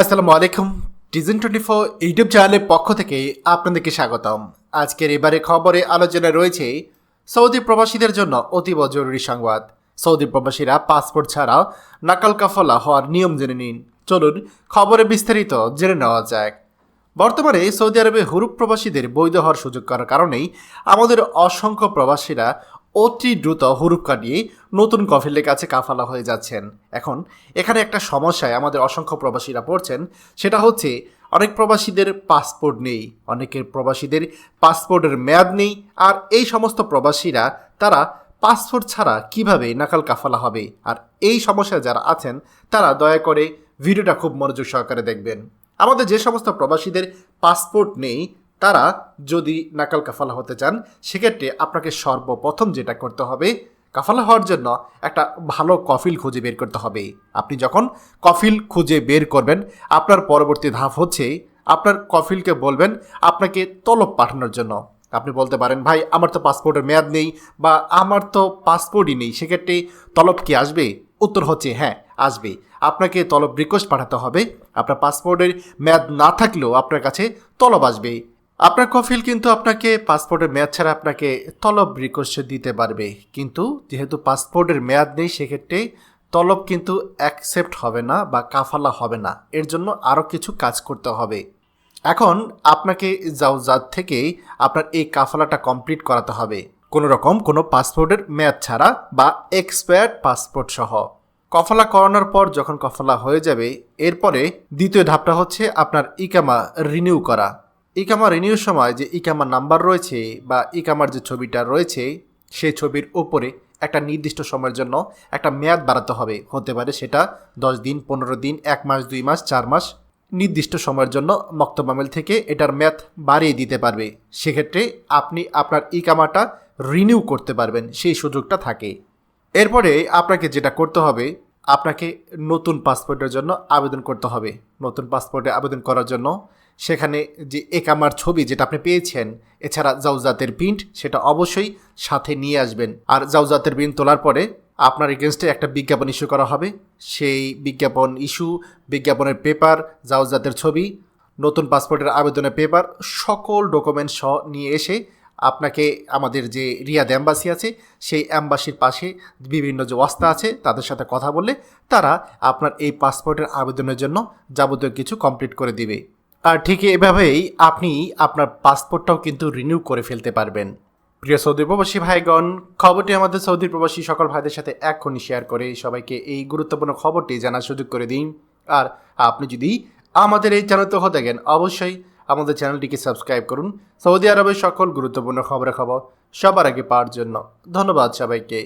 আসসালামু আলাইকুম। টিজেন twenty four YouTube চ্যানেলের পক্ষ থেকে আপনাদেরকে স্বাগতম। আজকের এবারে খবরে আলোচনা রয়েছে সৌদি প্রবাসীদের জন্য অতীব জরুরি সংবাদ। সৌদি প্রবাসীরা পাসপোর্ট ছাড়াও নাকাল কাফলা হওয়ার নিয়ম জেনে নিন। চলুন খবরে বিস্তারিত জেনে নেওয়া যাক। বর্তমানে সৌদি আরবে হুরুপ প্রবাসীদের বৈধ হওয়ার সুযোগ করার কারণেই আমাদের অসংখ্য প্রবাসীরা অতি দ্রুত হুরুপ কাটিয়ে নতুন কফিলের কাছে কাফালা হয়ে যাচ্ছেন। এখন এখানে একটা সমস্যায় আমাদের অসংখ্য প্রবাসীরা পড়ছেন, সেটা হচ্ছে অনেক প্রবাসীদের পাসপোর্ট নেই, অনেকের প্রবাসীদের পাসপোর্টের মেয়াদ নেই, আর এই সমস্ত প্রবাসীরা, তারা পাসপোর্ট ছাড়া কীভাবে নাকাল কাফালা হবে? আর এই সমস্যায় যারা আছেন, তারা দয়া করে ভিডিওটা খুব মনোযোগ সহকারে দেখবেন। আমাদের যে সমস্ত প্রবাসীদের পাসপোর্ট নেই তারা যদি নাকাল কাফালা হতে চান, সেক্ষেত্রে আপনাকে সর্বপ্রথম যেটা করতে হবে, কাফালা হওয়ার জন্য একটা ভালো কফিল খুঁজে বের করতে হবে। আপনি যখন কফিল খুঁজে বের করবেন, আপনার পরবর্তী ধাপ হচ্ছে আপনার কফিলকে বলবেন, আপনাকে তলব পাঠানোর জন্য। আপনি বলতে পারেন, ভাই, আমার তো পাসপোর্টের মেয়াদ নেই বা আমার তো পাসপোর্টই নেই। সেক্ষেত্রে তলব কি আসবে? উত্তর হচ্ছে হ্যাঁ আসবে। আপনাকে তলব রিকোয়েস্ট পাঠাতে হবে। আপনার পাসপোর্টের মেয়াদ না থাকলেও আপনার কাছে তলব আসবে। আপনার কফিল কিন্তু আপনাকে পাসপোর্টের মেয়াদ ছাড়া আপনাকে তলব রিকোয়েস্ট দিতে পারবে। কিন্তু যেহেতু পাসপোর্টের মেয়াদ নেই, সেক্ষেত্রে তলব কিন্তু অ্যাকসেপ্ট হবে না বা কাফালা হবে না। এর জন্য আরও কিছু কাজ করতে হবে। এখন আপনাকে জাউজাদ থেকেই আপনার এই কাফালাটা কমপ্লিট করাতে হবে। কোনো রকম কোনো পাসপোর্টের মেয়াদ ছাড়া বা এক্সপায়ার্ড পাসপোর্ট সহ। কফলা করানোর পর যখন কফলা হয়ে যাবে, এরপরে দ্বিতীয় ধাপটা হচ্ছে আপনার ইকামা রিনিউ করা। ইকামা রিনিউর সময় যে ইকামা নাম্বার রয়েছে বা ইকামার যে ছবিটা রয়েছে, সেই ছবির ওপরে একটা নির্দিষ্ট সময়ের জন্য একটা মেয়াদ বাড়াতে হবে। হতে পারে সেটা দশ দিন, পনেরো দিন, এক মাস, দুই মাস, চার মাস নির্দিষ্ট সময়ের জন্য মক্তবামেল থেকে এটার মেয়াদ বাড়িয়ে দিতে পারবে। সেক্ষেত্রে আপনি আপনার ইকামাটা রিনিউ করতে পারবেন, সেই সুযোগটা থাকে। এরপরে আপনাকে যেটা করতে হবে আপনাকে নতুন পাসপোর্টের জন্য আবেদন করতে হবে। নতুন পাসপোর্টে আবেদন করার জন্য সেখানে যে একামার ছবি যেটা আপনি পেয়েছেন, এছাড়া জাউজাতের প্রিন্ট সেটা অবশ্যই সাথে নিয়ে আসবেন। আর জাউজাতের প্রিন্ট তোলার পরে আপনার এগেনস্টে একটা বিজ্ঞাপন ইস্যু করা হবে। সেই বিজ্ঞাপন ইস্যু, বিজ্ঞাপনের পেপার, জাউজাতের ছবি, নতুন পাসপোর্টের আবেদনের পেপার সকল ডকুমেন্ট সহ নিয়ে এসে আপনাকে আমাদের যে রিয়াদ অ্যাম্বাসি আছে, সেই অ্যাম্বাসির পাশে বিভিন্ন যে ওয়াস্তা আছে, তাদের সাথে কথা বললে তারা আপনার এই পাসপোর্টের আবেদনের জন্য যাবতীয় কিছু কমপ্লিট করে দিবে। আর ঠিক এভাবেই আপনি আপনার পাসপোর্টটাও কিন্তু রিনিউ করে ফেলতে পারবেন। প্রিয় সৌদি প্রবাসী ভাইগণ, খবরটি আমাদের সৌদি প্রবাসী সকল ভাইদের সাথে এখনই শেয়ার করে সবাইকে এই গুরুত্বপূর্ণ খবরটি জানার সুযোগ করে দিন। আর আপনি যদি আমাদের এই চ্যানেল তো থাকেন, অবশ্যই আমাদের চ্যানেলটিকে সাবস্ক্রাইব করুন। সৌদি আরবের সকল গুরুত্বপূর্ণ খবরের খবর সবার আগে পাওয়ার জন্য। ধন্যবাদ সবাইকে।